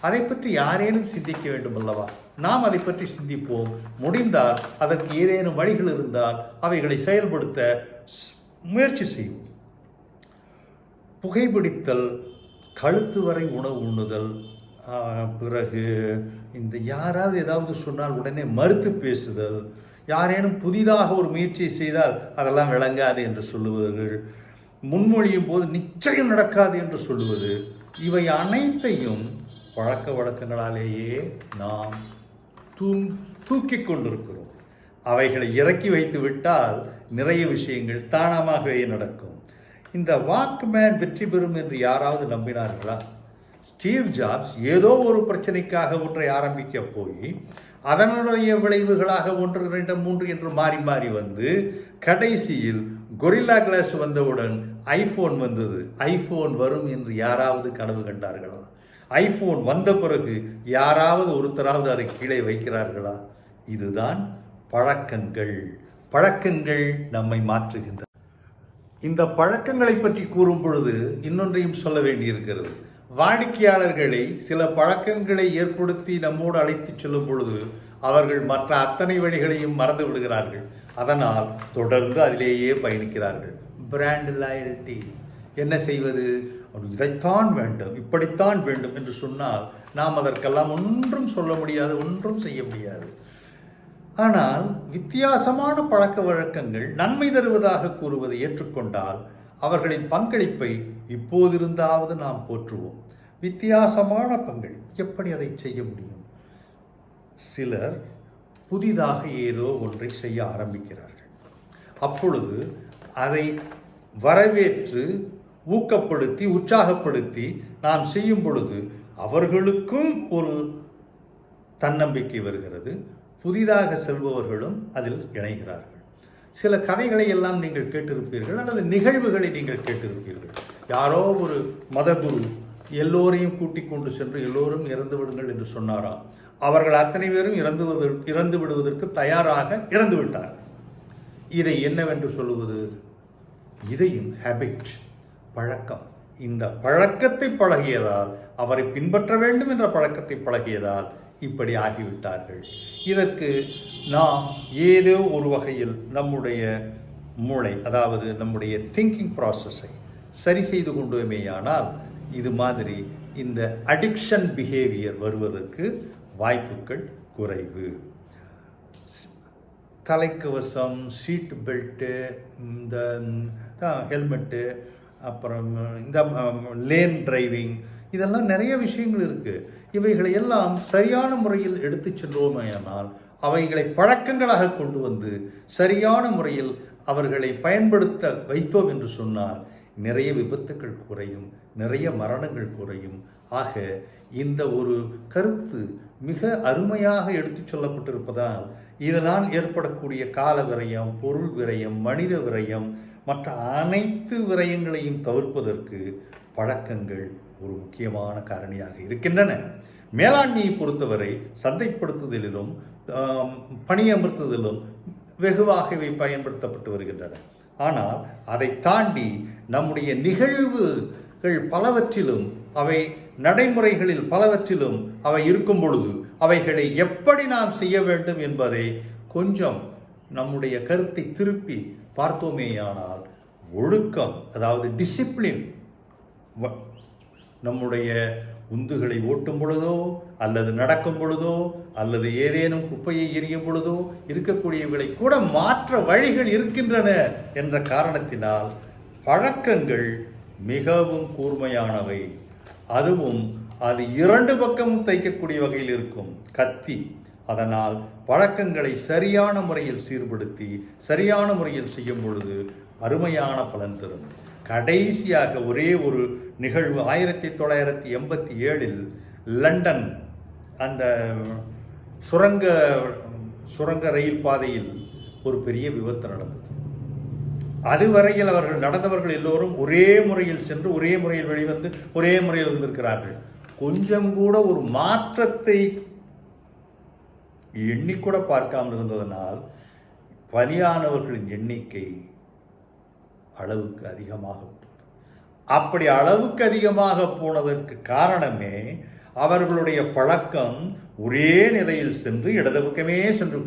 அதை பற்றி யாரேனும் சிந்திக்க வேண்டும் அல்லவா நாம் அதை பற்றி சிந்திப்போம். முடிந்தால் அதற்கு ஏதேனும் வழிகள் இருந்தால் அவைகளை செயல்படுத்த ஸ்- முயற்சி செய்வோம். புகைப்பிடித்தல் கழுத்து வரை உணவு உண்ணுதல் பிறகு இந்த யாராவது ஏதாவது சொன்னால் உடனே மறுத்து பேசுதல் யாரேனும் புதிதாக ஒரு முயற்சியை செய்தால் அதெல்லாம் விளங்காது என்று சொல்லுவார்கள் முன்மொழியும் போது நிச்சயம் நடக்காது என்று சொல்லுவது இவை அனைத்தையும் பழக்க வழக்கங்களாலேயே நாம் தூங் தூக்கி கொண்டிருக்கிறோம். அவைகளை இறக்கி வைத்து விட்டால் நிறைய விஷயங்கள் தானாகவே நடக்கும். இந்த வாக்மேன் வெற்றி பெறும் என்று யாராவது நம்பினார்களா? ஸ்டீவ் ஜாப்ஸ் ஏதோ ஒரு பிரச்சனைக்காக ஒன்றை ஆரம்பிக்க போய் அதனுடைய விளைவுகளாக ஒன்று இரண்டு மூன்று என்று மாறி மாறி வந்து கடைசியில் கொரில்லா கிளாஸ் வந்தவுடன் ஐஃபோன் வந்தது. ஐஃபோன் வரும் என்று யாராவது கனவு கண்டார்களா? ஐஃபோன் வந்த பிறகு யாராவது ஒருத்தராவது அதை கீழே வைக்கிறார்களா? இதுதான் பழக்கங்கள். பழக்கங்கள் நம்மை மாற்றுகின்றன. இந்த பழக்கங்களை பற்றி கூறும் பொழுது இன்னொன்றையும் சொல்ல வேண்டியிருக்கிறது. வாடிக்கையாளர்களை சில பழக்கங்களை ஏற்படுத்தி நம்மோடு அழைத்துச் செல்லும் பொழுது அவர்கள் மற்ற அத்தனை வழிகளையும் மறந்து விடுகிறார்கள். அதனால் தொடர்ந்து அதிலேயே பயணிக்கிறார்கள். பிராண்ட் லாயல்ட்டி என்ன செய்வது? இதைத்தான் வேண்டும் இப்படித்தான் வேண்டும் என்று சொன்னால் நாம் அதற்கெல்லாம் ஒன்றும் சொல்ல முடியாது ஒன்றும் செய்ய முடியாது. ஆனால் வித்தியாசமான பழக்க வழக்கங்கள் நன்மை தருவதாக கூறுவதை ஏற்றுக்கொண்டால் அவர்களின் பங்களிப்பை இப்போதிருந்தாவது நாம் போற்றுவோம். வித்தியாசமான பங்களிப்பு. எப்படி அதை செய்ய முடியும்? சிலர் புதிதாக ஏதோ ஒன்றை செய்ய ஆரம்பிக்கிறார்கள். அப்பொழுது அதை வரவேற்று ஊக்கப்படுத்தி உற்சாகப்படுத்தி நாம் செய்யும் பொழுது அவர்களுக்கும் ஒரு தன்னம்பிக்கை வருகிறது. புதிதாக செல்பவர்களும் அதில் இணைகிறார்கள். சில கதைகளை எல்லாம் நீங்கள் கேட்டிருப்பீர்கள் அல்லது நிகழ்வுகளை நீங்கள் கேட்டிருப்பீர்கள். யாரோ ஒரு மதகுரு எல்லோரையும் கூட்டிக் கொண்டு சென்று எல்லோரும் இறந்து விடுங்கள் என்று சொன்னாராம் அவர்கள் அத்தனை பேரும் இறந்து இறந்து விடுவதற்கு தயாராக இறந்து விட்டார் இதை என்னவென்று சொல்லுவது? இதையும் ஹேபிட் பழக்கம். இந்த பழக்கத்தை பழகியதால் அவரை பின்பற்ற வேண்டும் என்ற பழக்கத்தை பழகியதால் இப்படி ஆகிவிட்டார்கள். இதற்கு நாம் ஏதோ ஒரு வகையில் நம்முடைய மூளை அதாவது நம்முடைய திங்கிங் ப்ராசஸை சரி செய்து கொண்டோமேயானால் இது மாதிரி இந்த அடிக்ஷன் பிஹேவியர் வருவதற்கு வாய்ப்புகள் குறைவு. தலைக்கவசம் சீட் பெல்ட்டு இந்த ஹெல்மெட்டு அப்புறம் இந்த லேன் டிரைவிங் இதெல்லாம் நிறைய விஷயங்கள் இருக்குது இவைகளை எல்லாம் சரியான முறையில் எடுத்துச் சென்றோமேயானால் அவைகளை பழக்கங்களாக கொண்டு வந்து சரியான முறையில் அவர்களை பயன்படுத்த வைத்தோம் என்று சொன்னால் நிறைய விபத்துக்கள் குறையும் நிறைய மரணங்கள் குறையும். ஆக இந்த ஒரு கருத்து மிக அருமையாக எடுத்துச் சொல்லப்பட்டிருப்பதால் இதனால் ஏற்படக்கூடிய கால விரயம் பொருள் விரயம் மனித விரயம் மற்ற அனைத்து விரயங்களையும் தவிர்ப்பதற்கு பழக்கங்கள் ஒரு முக்கியமான காரணியாக இருக்கின்றன. மேலாண்மையை பொறுத்தவரை சந்தைப்படுத்துதலிலும் ஆம், பணியமர்த்துதலும் வெகுவாகவே பயன்படுத்தப்பட்டு வருகின்றன. ஆனால் அதை தாண்டி நம்முடைய நிகழ்வுகள் பலவற்றிலும் அவை நடைமுறைகளில் பலவற்றிலும் அவை இருக்கும் பொழுது அவைகளை எப்படி நாம் செய்ய வேண்டும் என்பதை கொஞ்சம் நம்முடைய கருத்தை திருப்பி பார்த்தோமேயானால் ஒழுக்கம் அதாவது டிசிப்ளின் நம்முடைய உந்துகளை ஓட்டும் பொழுதோ அல்லது நடக்கும் பொழுதோ அல்லது ஏதேனும் குப்பையை எரியும் பொழுதோ இருக்கக்கூடியவைகளை கூட மாற்ற வழிகள் இருக்கின்றன என்ற காரணத்தினால் பழக்கங்கள் மிகவும் கூர்மையானவை. அதுவும் அது இரண்டு பக்கமும் தைக்கக்கூடிய வகையில் இருக்கும். கத்தி அதனால் பழக்கங்களை சரியான முறையில் சீர்படுத்தி சரியான முறையில் செய்யும் பொழுது அருமையான பலன் தரும். கடைசியாக ஒரே ஒரு நிகழ்வு ஆயிரத்தி தொள்ளாயிரத்தி எண்பத்தி ஏழில் லண்டன் அந்த சுரங்க சுரங்க ரயில் பாதையில் ஒரு பெரிய விபத்து நடந்தது. அதுவரையில் அவர்கள் நடந்தவர்கள் எல்லோரும் ஒரே முறையில் சென்று ஒரே முறையில் வெளிவந்து ஒரே முறையில் இருந்திருக்கிறார்கள் கொஞ்சம் கூட ஒரு மாற்றத்தை எண்ணிக்கூட பார்க்காமல் இருந்ததனால் பலியானவர்களின் எண்ணிக்கை அளவுக்கு அதிகமாக போனது. அப்படி அளவுக்கு அதிகமாக போனதற்கு காரணமே அவர்களுடைய பழக்கம் ஒரே நிலையில் சென்று இடது பக்கமே சென்று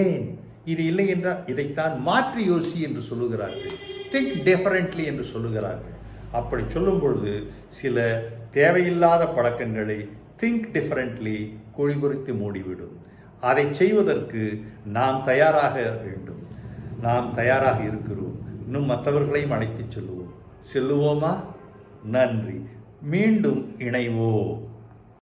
ஏன் இது இல்லை என்றால் இதைத்தான் மாற்றி யோசி என்று சொல்லுகிறார்கள் திங்க் டிஃபரெண்ட்லி என்று சொல்லுகிறார்கள். அப்படி சொல்லும் பொழுது சில தேவையில்லாத பழக்கங்களை திங்க் டிஃபரெண்ட்லி குழிபுறித்து மூடிவிடும். அதை செய்வதற்கு நாம் தயாராக வேண்டும். நாம் தயாராக இருக்கிறோம். இன்னும் மற்றவர்களையும் அழைத்துச் செல்லுவோம். செல்லுவோமா? நன்றி. மீண்டும் இணைவோம்.